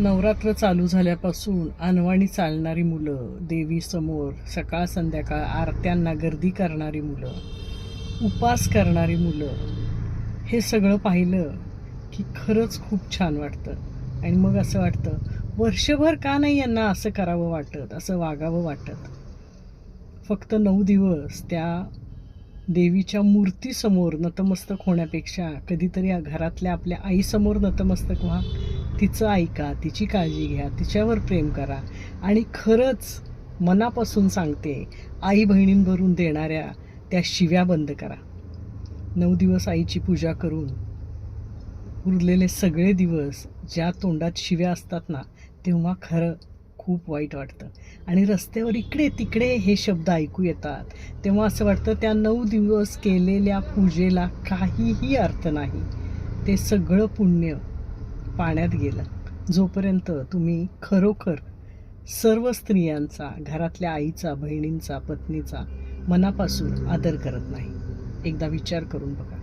नवरात्र चालू झाल्यापासून अनवाणी चालणारी मुलं देवीसमोर सकाळ संध्याकाळ आरत्यांना गर्दी करणारी मुलं उपास करणारी मुलं हे सगळं पाहिलं की खरंच खूप छान वाटतं. आणि मग असं वाटतं वर्षभर का नाही यांना असं करावं वाटत असं वागावं वाटत? फक्त नऊ दिवस त्या देवीच्या मूर्तीसमोर नतमस्तक होण्यापेक्षा कधीतरी घरातल्या आपल्या आईसमोर नतमस्तक व्हा. तिचं ऐका तिची काळजी घ्या तिच्यावर प्रेम करा. आणि खरंच मनापासून सांगते आई बहिणींवरून देणाऱ्या त्या शिव्या बंद करा. नऊ दिवस आईची पूजा करून उरलेले सगळे दिवस ज्या तोंडात शिव्या असतात ना तेव्हा खरं खूप वाईट वाटतं. आणि रस्त्यावर इकडे तिकडे हे शब्द ऐकू येतात. तेव्हा असं वाटतं त्या नऊ दिवस केलेल्या पूजेला काहीही अर्थ नाही. ते सगळं पुण्य पाण्यात गेलं. जोपर्यंत तुम्ही खरोखर सर्व स्त्रियांचा घरातल्या आईचा बहिणींचा पत्नीचा मनापासून आदर करत नाही. एकदा विचार करून बघा.